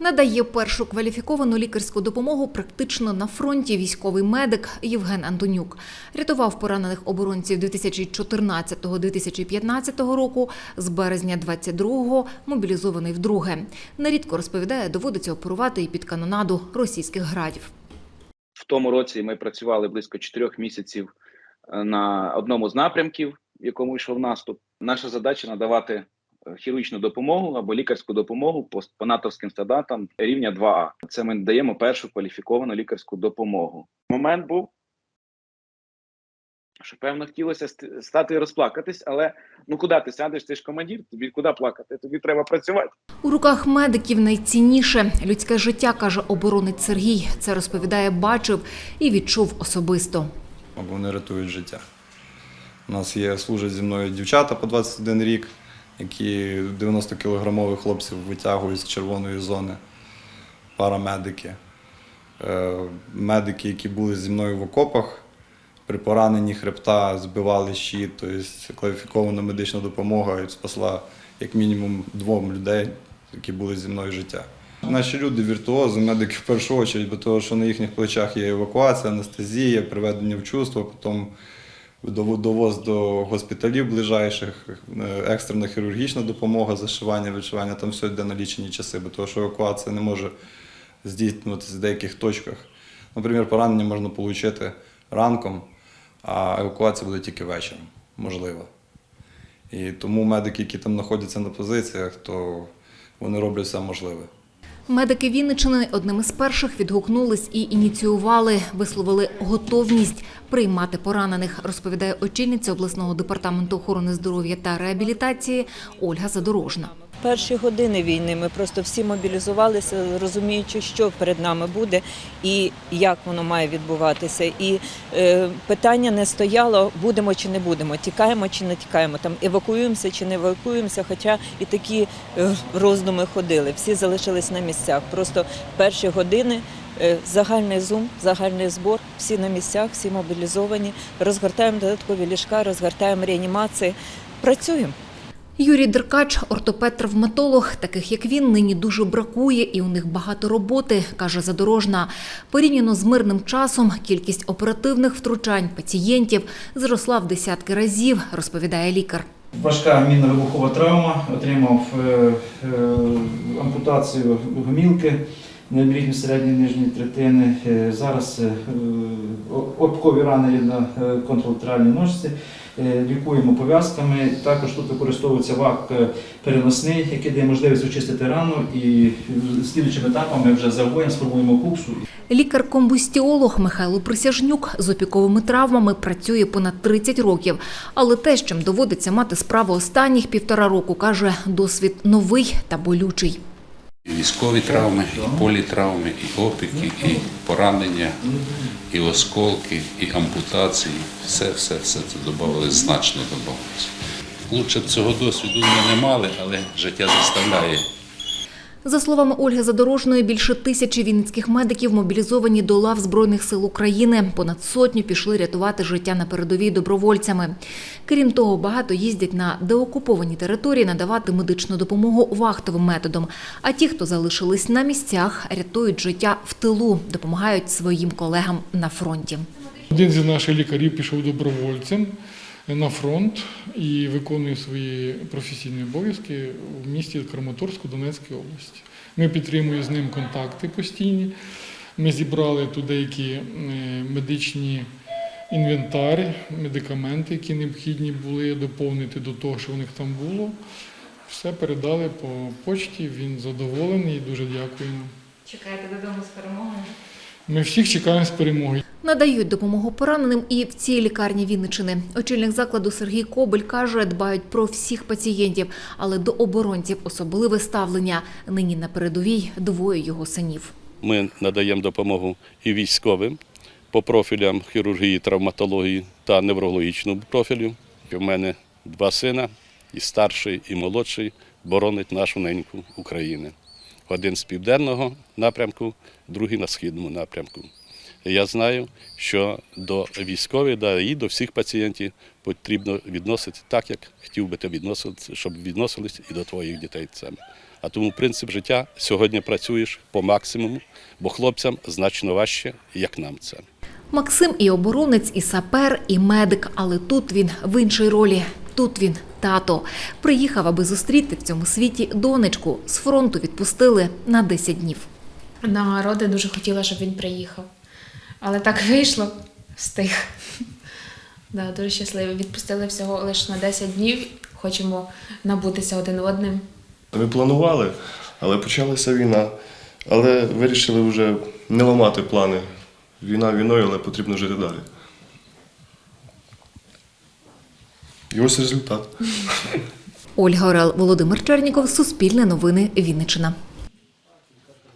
Надає першу кваліфіковану лікарську допомогу практично на фронті військовий медик Євген Антонюк. Рятував поранених оборонців 2014-2015 року, з березня 22-го мобілізований вдруге. Нерідко розповідає, доводиться оперувати і під канонаду російських градів. В тому році ми працювали близько чотирьох місяців е, на одному з напрямків, в якому йшов наступ. Наша задача надавати хірургічну допомогу або лікарську допомогу по, по натовським стандартам рівня 2А. Це ми даємо першу кваліфіковану лікарську допомогу. Момент був, що певно хотілося стати і розплакатись, але ну куди ти сядеш? Ти ж командир, тобі куди плакати? Тобі треба працювати. У руках медиків найцінніше людське життя, каже оборонець Сергій. Це розповідає, бачив і відчув особисто. або вони рятують життя. У нас є служать зі мною дівчата по 21 рік, які 90-кілограмових хлопців витягують з червоної зони, парамедики. Е, Медики, які були зі мною в окопах, при пораненні хребта збивали щит, тобто кваліфікована медична допомога спасла як мінімум двом людей, які були зі мною життя. Наші люди віртуози, медики в першу чергу, бо того, що на їхніх плечах є евакуація, анестезія, приведення в чувство, потім довоз до госпіталів ближайших, е, екстрена хірургічна допомога, зашивання, відшивання, там все йде на лічені часи, бо того, що евакуація не може здійснюватися в деяких точках. Наприклад, поранення можна отримати ранком, а евакуація буде тільки вечором, можливо. І тому медики, які там знаходяться на позиціях, то вони роблять все можливе. Медики Вінничини одним із перших відгукнулись і ініціювали, висловили готовність приймати поранених, розповідає очільниця обласного департаменту охорони здоров'я та реабілітації Ольга Задорожна. Перші години війни ми просто всі мобілізувалися, розуміючи, що перед нами буде і як воно має відбуватися. І е, питання не стояло, будемо чи не будемо, тікаємо чи не тікаємо, там евакуюємося чи не евакуюємося. Хоча і такі е, роздуми ходили. Всі залишились на місцях. Просто перші години. е, Загальний зум, загальний збор, всі на місцях, всі мобілізовані. Розгортаємо додаткові ліжка, розгортаємо реанімації. Працюємо. Юрій Деркач, ортопед-травматолог, таких як він, нині дуже бракує, і у них багато роботи, каже Задорожна. Порівняно з мирним часом, кількість оперативних втручань пацієнтів зросла в десятки разів, розповідає лікар. Важка мінно-вибухова травма, отримав е, е, ампутацію гомілки нижньої середньої нижньої третини. Е, зараз обкові рани на е, ножці. Е, Лікуємо пов'язками. Також тут використовується вак е, переносний, який дає можливість очистити рану. І слідчими етапами вже загоєм сформуємо куксу Лікар-комбустіолог Михайло Присяжнюк з опіковими травмами працює понад 30 років. Але те, з чим доводиться мати справу останніх півтора року, каже, досвід новий та болючий. І військові травми, і політравми, і опіки, і поранення, і осколки, і ампутації. Все, все, все це додавали, значно додалося. Лучше б цього досвіду ми не мали, але життя заставляє. За словами Ольги Задорожної, більше тисячі вінницьких медиків мобілізовані до лав Збройних сил України. Понад сотню пішли рятувати життя на передовій добровольцями. Крім того, багато їздять на деокуповані території надавати медичну допомогу вахтовим методом. А ті, хто залишились на місцях, рятують життя в тилу, допомагають своїм колегам на фронті. Один з наших лікарів пішов добровольцем на фронт і виконує свої професійні обов'язки в місті Краматорську Донецької області. Ми підтримуємо з ним контакти постійні. Ми зібрали тут деякі е, медичні інвентар, медикаменти, які необхідні були доповнити до того, що у них там було. Все передали по почті. Він задоволений і дуже дякуємо. Чекаєте додому з перемогою? Ми всіх чекаємо з перемоги. Надають допомогу пораненим і в цій лікарні Вінничини. Очільник закладу Сергій Кобель каже, дбають про всіх пацієнтів, але до оборонців особливе ставлення. Нині на передовій двоє його синів. Ми надаємо допомогу і військовим по профілям хірургії, травматології та неврологічному профілю. У мене два сина, і старший, і молодший, боронить нашу неньку України. Один з південного напрямку, другий на східному напрямку. Я знаю, що до військових, да, і до всіх пацієнтів потрібно відносити так, як хотів би ти відносити, щоб відносились і до твоїх дітей саме. А тому принцип життя сьогодні працюєш по максимуму, бо хлопцям значно важче, як нам це. Максим і оборонець, і сапер, і медик, але тут він в іншій ролі. Тут він тато. Приїхав, аби зустріти в цьому світі донечку. З фронту відпустили на 10 днів. На роди дуже хотіла, щоб він приїхав. Але так вийшло, встиг. Да, дуже щасливі. Відпустили всього лише на 10 днів. Хочемо набутися один одним. Ми планували, але почалася війна. Але вирішили вже не ламати плани. Війна війною, але потрібно жити далі. І ось результат. Ольга Орел, Володимир Черніков, Суспільне новини, Вінниччина.